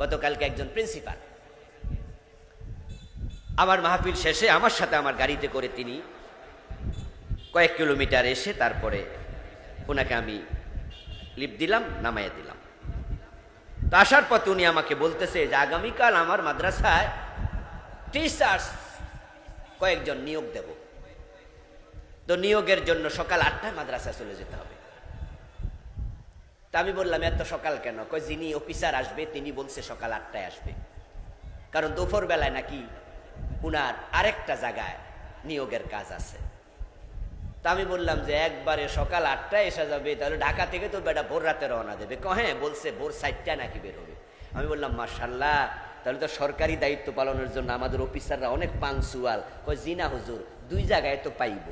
গতকালকে একজন প্রিন্সিপাল। আমার মাহফিল শেষে আমার সাথে আমার গাড়িতে করে তিনি কয়েক কিলোমিটার এসে তারপরে ওনাকে আমি লিপ দিলাম, নামাইয়া দিলাম। তো আসার পথে উনি আমাকে বলতেছে যে আগামীকাল আমার মাদ্রাসায় টিচার্স কয়েকজন নিয়োগ দেব। তো নিয়োগের জন্য সকাল আটটায় মাদ্রাসায় চলে যেতে হবে। তা আমি বললাম, এত সকাল কেন? কয়, যিনি অফিসার আসবে, তিনি বলছে সকাল আটটায় আসবে। কারণ দুপুর বেলায় নাকি উনার আরেকটা জায়গায় নিয়োগের কাজ আছে। তা আমি বললাম যে, একবারে সকাল আটটায় এসে যাবে, তাহলে ঢাকা থেকে তো বেটা ভোর রাতে রওনা দেবে। ক হ্যাঁ বলছে ভোর সাতটায় নাকি বের হবে। আমি বললাম মার্শাল্লাহ তাহলে তো সরকারি দায়িত্ব পালনের জন্য আমাদের অফিসাররা অনেক পাংচুয়াল। কয়, জিনা হুজুর, দুই জায়গায় তো পাইব।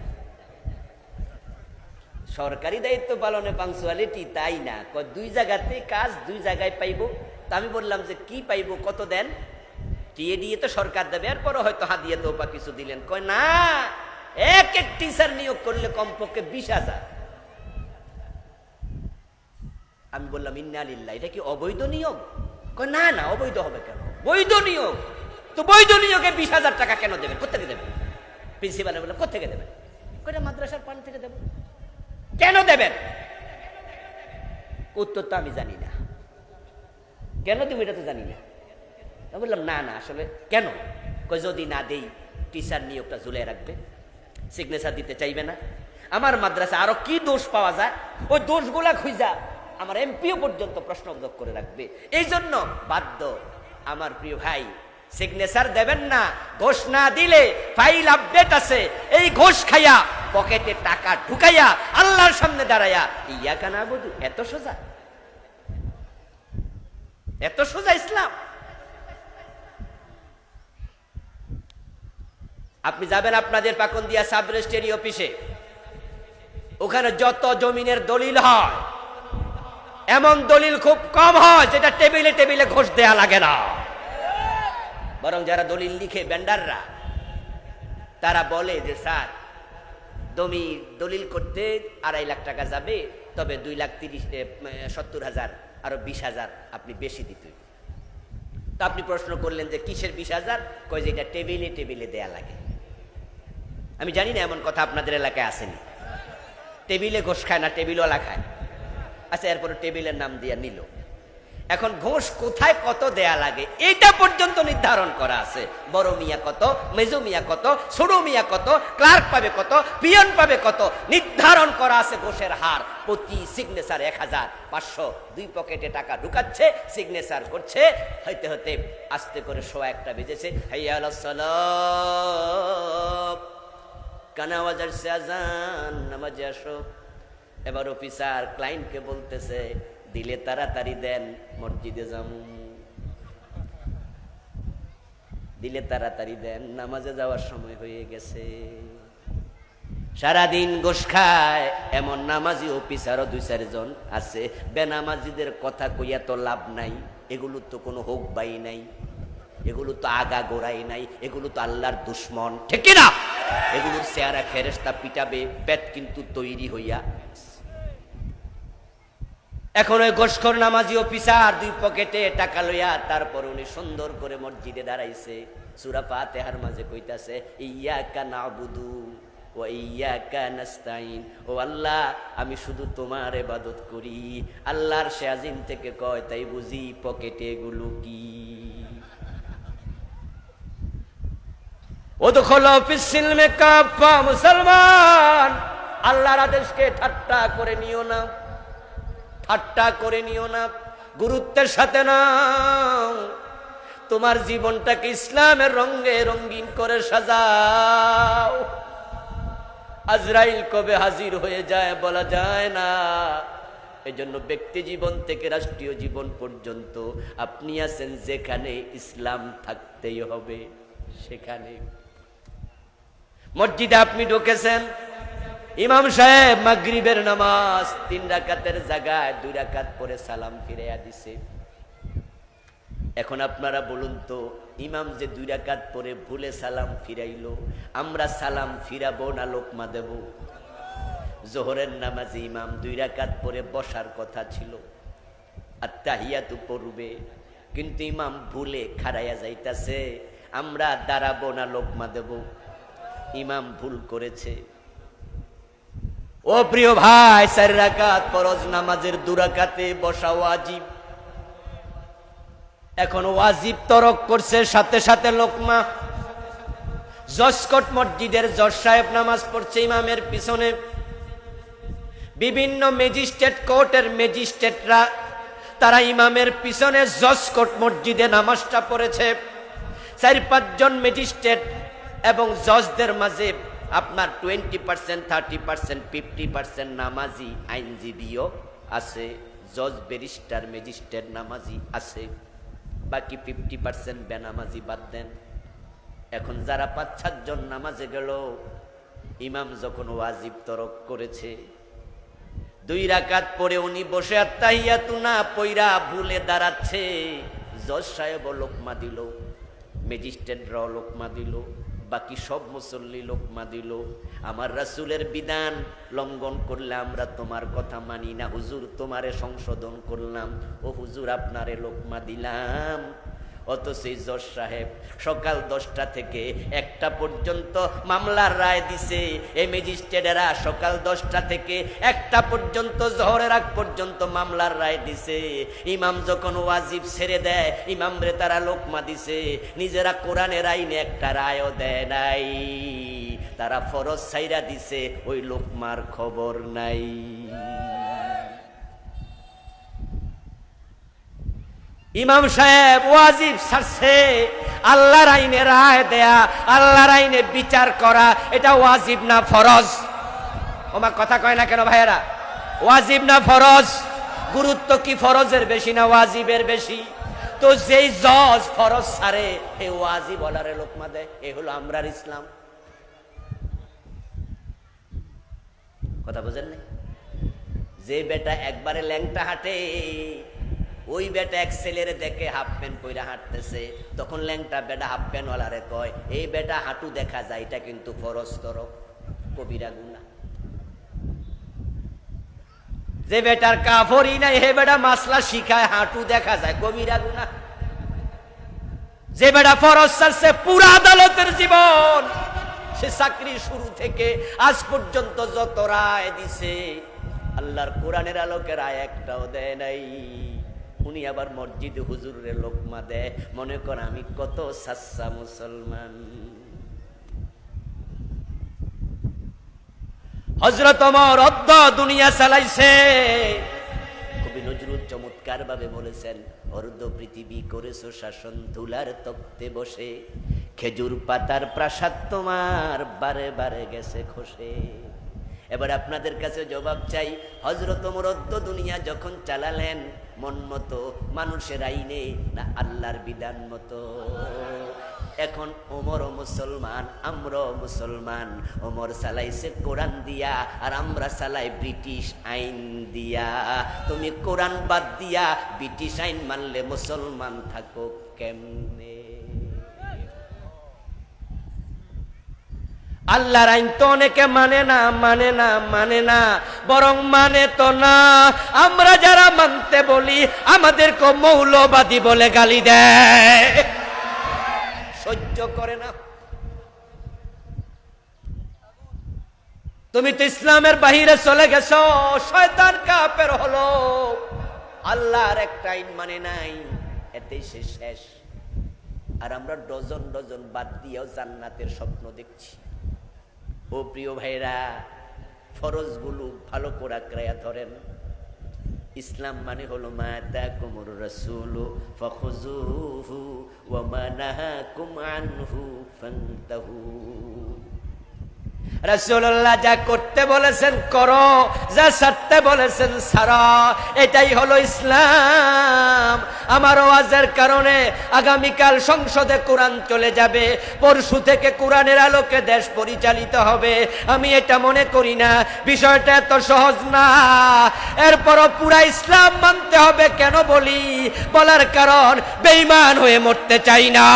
সরকারি দায়িত্ব পালনে পাংচুয়ালিটি তাই না? দুই জায়গাতে কাজ, দুই জায়গায় পাইব। তা আমি বললাম যে, কি পাইব, কত দেন? টিএ দিয়ে তো সরকার দেবে, আর পরে হয়তো হাদিয়ে তো বা কিছু দিলেন। কয়, না, এক এক টিচার নিয়োগ করলে কমপক্ষে বিশ হাজার। আমি বললাম ইন্নালিল্লাহ এটা কি অবৈধ নিয়োগ? কয়, না না, অবৈধ হবে কেন? বৈধ নিয়োগ? তো বৈধ নিয়োগে বিশ হাজার টাকা কেন দেবেন? কোথেকে দেবেন? প্রিন্সিপালে বললাম কোথেকে দেবেন? কয়টা মাদ্রাসার পান থেকে দেবেন কেন দেবেন? উত্তর তো আমি জানি না। কেন তুমি এটা তো জানি না। বললাম, না না, আসলে কেন? যদি না দেই টিচার নিয়োগটা ঝুলে রাখবে। সিগনেচার দিতে চাইবে না। আমার মাদ্রাসা আরও কি দোষ পাওয়া যায়? ওই দোষগুলা খুঁজা আমার এমপিও পর্যন্ত প্রশ্নবোধক করে রাখবে। এই জন্য বাধ্য আমার প্রিয় ভাই সিগনেচার দেবেন না, ঘোষ না দিলে ফাইল আপডেট আছে। এই ঘোষ খাইয়া পকেটে টাকা ঢুকাইয়া আল্লাহর সামনে দাঁড়াইয়া, ইয়া কানা বধু এত সোজা? এত সোজা ইসলাম? আপনি যাবেন আপনাদের পাকন দিয়া সাব রেজিস্ট্রি অফিসে। ওখানে যত জমিনের দলিল হয়, এমন দলিল খুব কম হয় যেটা টেবিলে টেবিলে ঘোষ দেয়া লাগে না। বরং যারা দলিল লিখে বেন্ডাররা তারা বলে যে, স্যার জমি দলিল করতে আড়াই লাখ টাকা যাবে, তবে দুই লাখ তিরিশ সত্তর হাজার, আরও বিশ হাজার আপনি বেশি দিতে। তো আপনি প্রশ্ন করলেন যে কিসের বিশ হাজার? কয় যে এটা টেবিলে টেবিলে দেয়া লাগে। আমি জানি না এমন কথা আপনাদের এলাকায় আসেনি। টেবিলে ঘোষ খায় না, টেবিলওয়ালা খায়। আচ্ছা এরপরে টেবিলের নাম দিয়ে নিল। এখন ঘোষ কোথায় কত দেয়া লাগে? এইটা পর্যন্ত নির্ধারণ করা আছে। বড় মিয়া কত, মেজো মিয়া কত, ছোট মিয়া কত, ক্লার্ক পাবে কত, পিয়ন পাবে কত, নির্ধারণ করা আছে ঘোষের হার। প্রতি সিগনেচার এক হাজার পাঁচশো। দুই পকেটে টাকা ঢুকাচ্ছে সিগনেচার করছে, হইতে হতে আস্তে করে শোয়া একটা বেজেছে। এবার অফিসার ক্লায়েন্টকে বলতেছে দিলে তাড়াতাড়ি দেন, মসজিদে যাম। দিলে তাড়াতাড়ি দেন, নামাজে যাওয়ার সময় হয়ে গেছে। সারাদিন গোস খায়, এমন নামাজি অফিসারও দুই চারজন আছে। বেনামাজিদের কথা কইয়া তো লাভ নাই, এগুলো তো কোনো হোক বাই নাই। এগুলো তো আগা গোড়াই নাই, এগুলো তো আল্লাহর দুশ্মন। ঠিক না এগুলোর চেহারা ফেরেস্তা পিটাবে পেট কিন্তু তৈরি হইয়া এখন ওই গোসখর নামাজি অফিসার দুই পকেটে টাকা লইয়া তারপর উনি সুন্দর করে মসজিদে দাঁড়াইছে। সুরা ফাতেহার মাঝে কইতাছে ইয়া কানা বুধু ও ইয়া ও আল্লাহ, আমি শুধু তোমার এবাদত করি। আল্লাহর শেয়াজিন থেকে কয়, তাই বুঝি পকেটে এগুলো কি? ও দখল ফিসিলমে কাফা মুসলমান! আল্লাহর আদেশকে ঠাট্টা করে নিও না। ঠাট্টা করে নিও না, গুরুত্বের সাথে না তোমার জীবনটাকে ইসলামের রঙে রঙিন করে সাজাও। আজরাইল কবে হাজির হয়ে যায় বলা যায় না। এজন্য ব্যক্তি জীবন থেকে রাষ্ট্রীয় জীবন পর্যন্ত আপনি আছেন যেখানে ইসলাম থাকতেই হবে, সেখানে। মসজিদে আপনি ঢুকেছেন ইমাম সাহেব মাগরিবের নামাজ তিন রাকাতের জায়গায় দুই রাকাত পরে সালাম ফিরাইয়া দিছে। এখন আপনারা বলুন তো, ইমাম যে দুই রাকাত পরে ভুলে সালাম ফিরাইল, আমরা সালাম ফিরাবো না লোকমা দেব? জোহরের নামাজে ইমাম দুই রাকাত পরে বসার কথা ছিল। আর তাহিয়াতু পড়বে, কিন্তু ইমাম ভুলে খাড়াইয়া যাইতাছে, আমরা দাঁড়াবো না লোকমা দেব। ইমাম ভুল করেছে। ও প্রিয় ভাই, চার রাকাত ফরজ নামাজের দুরাকাতে বসা ওয়াজিব। এখন ওয়াজিব তরক করছে, সাথে সাথে লোকমা। জসকট মসজিদের জজ সাহেব নামাজ পড়ছে ইমামের পিছনে। বিভিন্ন ম্যাজিস্ট্রেট কোর্টের ম্যাজিস্ট্রেটরা, তারা ইমামের পিছনে জসকোট মসজিদে নামাজটা পড়েছে। চার পাঁচজন ম্যাজিস্ট্রেট এবং জজদের মাঝে আপনার twenty percent thirty percent fifty percent নামাজি আইনজীবীও আছে, জজ, ব্যারিস্টার, ম্যাজিস্ট্রেট নামাজি আছে, বাকি ফিফটি পার্সেন্ট বেনামাজি বাদ দেন। এখন যারা পাঁচ সাতজন নামাজে গেল, ইমাম যখন ওয়াজিব তরক করেছে, দুই রাকাত পরে উনি বসে আত্মাহিয়াতু না পইরা ভুলে দাঁড়াচ্ছে। জজ সাহেব লোকমা দিল, ম্যাজিস্ট্রেটরাও লোকমা দিল। বাকি সব মুসল্লি লোকমা দিল আমার রাসুলের বিধান লঙ্ঘন করলে আমরা তোমার কথা মানি না। হুজুর তোমারে সংশোধন করলাম। ও হুজুর আপনারে লোকমা দিলাম অত সেই জজ সাহেব, সকাল দশটা থেকে একটা পর্যন্ত মামলার রায় দিছে। এই ম্যাজিস্ট্রেটেরা সকাল দশটা থেকে একটা পর্যন্ত, জহরের আগ পর্যন্ত মামলার রায় দিছে। ইমাম যখন ওয়াজিব ছেড়ে দেয়, ইমাম রে তারা লোকমা দিছে। নিজেরা কোরআনের আইনে একটা রায়ও দেয় নাই। তারা ফরজ ছাইরা দিছে, ওই লোকমার খবর নাই। ইমাম সাহেব ওয়াজিব সারছে আল্লাহর আইনে রায় দেয়া, আল্লাহর আইনে বিচার করা, এটা ওয়াজিব না ফরজ? ওমা কথা কয় না কেন ভাইয়েরা? ওয়াজিব না ফরজ? গুরুত্ব কি ফরজের বেশি না ওয়াজিবের বেশি? তো যেই জজ ফরজ সারে এই ওয়াজিব বলারে লোকমা দেয় এ হলো আমরার ইসলাম। কথা বুঝেন না যে বেটা একবারে ল্যাংটা হাঁটে ওই বেটা এক ছেলের দেখে হাফ প্যান্ট পইরা হাঁটতেছে। তখন ল্যাংটা বেটা হাফ প্যান্ট ওয়ালারে কয়, এই বেটা হাঁটু দেখা যায়, এটা কিন্তু ফরজ তরফ কবিরা গুনা যে বেটার কাফরই নাই, হে বেটা মাসলা শিখায়, হাঁটু দেখা যায়, কবিরা গুনা যে বেটা ফরজ ছাড়ছে, পুরা আদালতের জীবন, সে চাকরি শুরু থেকে আজ পর্যন্ত যত রায় দিছে, আল্লাহর কোরআনের আলোকে রায় একটাও দেয় নাই। উনি আবার মসজিদে হুজুরে লোকমা দেয়। মনে কর আমি কত সাচ্চা মুসলমান। হজরত অমর অদ্দ দুনিয়া চালাইছে। কবি নজরুল চমৎকার ভাবে বলেছেন, অর্ধ পৃথিবী করেছ শাসন তুলার তক্তে বসে। খেজুর পাতার প্রাসাদ তোমার বারে বারে গেছে খসে। এবার আপনাদের কাছে জবাব চাই হজরত মরদ্দ দুনিয়া যখন চালালেন, মন মতো, মানুষের আইনে, না আল্লাহর বিধান মতো। এখন ওমরও মুসলমান আমরা মুসলমান, ওমর চালাইছে কোরআন দিয়া, আর আমরা চালাই ব্রিটিশ আইন দিয়া। তুমি কোরআন বাদ দিয়া, ব্রিটিশ আইন মানলে মুসলমান থাকো কেমনে? আল্লাহর আইন তো অনেকে মানে না মানে না মানে না, বরং মানে তো না। আমরা যারা মানতে বলি, আমাদেরকে মৌলবাদী বলে গালি দেয়। সহ্য করে না। তুমি তো ইসলামের বাহিরে চলে গেছো, শয়তান কাপের হলো। আল্লাহর একটা আইন মানে নাই, এতেই সে শেষ। আর আমরা ডজন ডজন বাদ দিয়েও জান্নাতের স্বপ্ন দেখছি। ও প্রিয় ভাইরা, ফরজগুলো ভালো করে ক্রয়া ধরেন। ইসলাম মানে হলো মাতা কুমুর রসুল ফখুজুহু ওয়া মানাহাকুম আনহু ফান্তাহু। রাসূলুল্লাহ যা করতে বলেছেন করো, যা ছাড়তে বলেছেন ছাড়ো। এটাই হলো ইসলাম। আমার ওয়াজের কারণে আগামীকাল সংসদে কোরআন চলে যাবে, পরশু থেকে কোরআনের আলোকে দেশ পরিচালিত হবে। আমি এটা মনে করি না, বিষয়টা এত সহজ না। এরপরও পুরা ইসলাম মানতে হবে, কেন বলি? বলার কারণ, বেঈমান হয়ে মরতে চাই না।